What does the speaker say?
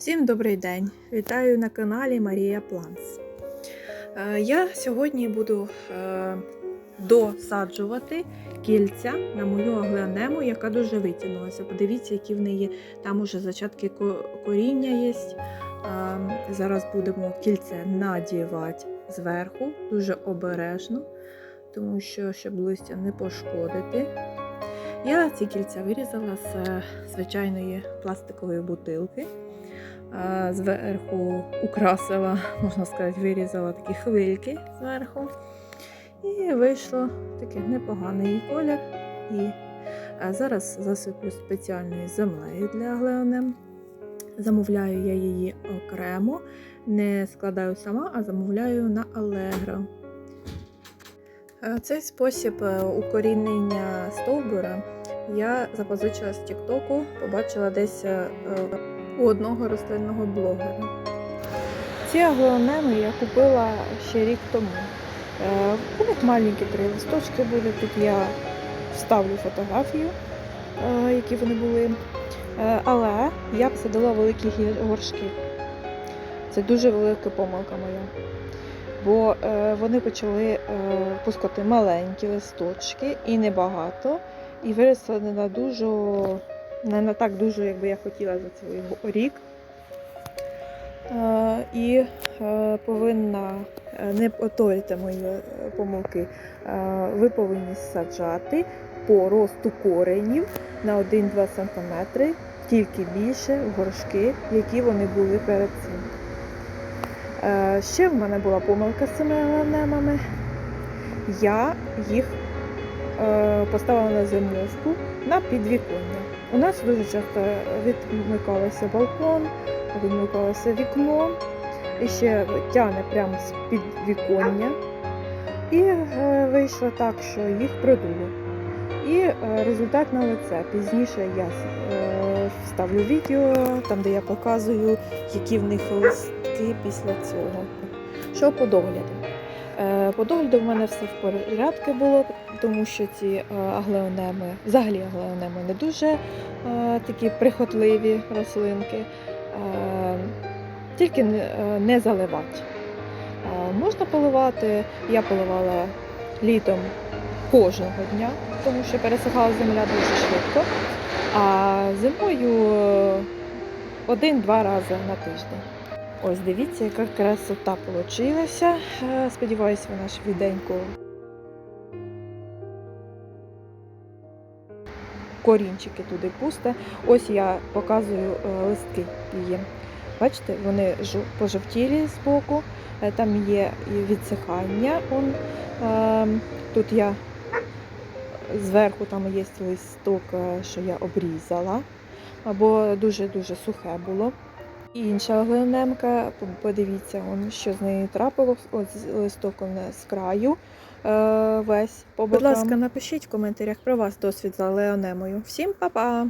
Всім добрий день! Вітаю на каналі Марія Планс. Е, Я сьогодні буду е, досаджувати кільця на мою аглеонему, яка дуже витягнулася. Подивіться, які в неї там уже зачатки коріння є. Е, Зараз будемо кільце надівати зверху, дуже обережно, тому що щоб листя не пошкодити. Я ці кільця вирізала з звичайної пластикової бутилки. Зверху украсила, можна сказати, вирізала такі хвильки зверху. І вийшло такий непоганий колір. І зараз засиплю спеціальною землею для глеонем. Замовляю я її окремо, не складаю сама, а замовляю на Allegro. Цей спосіб е, укорінення стовбура я запозичила з Тіктоку, побачила десь е, у одного рослинного блогера. Ці аглонеми я купила ще рік тому. Е, них маленькі три листочки були. Тут я вставлю фотографію, е, які вони були. Е, Але я посадила великі горшки. Це дуже велика помилка моя. Бо вони почали пускати маленькі листочки і небагато, і виросли на дуже, не так дуже, як би я хотіла за цей рік. Е, і е, повинна е, не повторюйте мої помилки. Ви повинні саджати по росту коренів на 1-2 см, тільки більше в горшки, які вони були перед цим. Ще в мене була помилка з цими анемами. Я їх поставила на зимовку на підвіконня. У нас дуже часто відмикалося балкон, відмикалося вікно, і ще тягне прямо з підвіконня. І е, вийшло так, що їх продуло. І е, результат на лице. Пізніше я е, вставлю відео, там де я показую, які в них листки після цього. Що по догляду? Е, По догляду в мене все в порядку було, тому що ці е, аглеонеми, взагалі аглеонеми не дуже е, такі прихотливі рослинки, тільки не, заливати. Можна поливати, я поливала літом кожного дня, тому що пересихала земля дуже швидко. А зимою один-два рази на тиждень. Ось дивіться, яка красота вийшла. Сподіваюся, вона швиденько. Корінчики туди пусте. Ось я показую е, листки її. Бачите, вони пожовтілі з боку, Е, там є відсихання. Он, е, тут я зверху там є листок, е, що я обрізала, або дуже-дуже сухе було. І інша глинемка, подивіться, он, що з нею трапило, Ось листок у нас з краю е, весь по Будь ласка, напишіть в коментарях про вас досвід за леонемою. Всім па-па!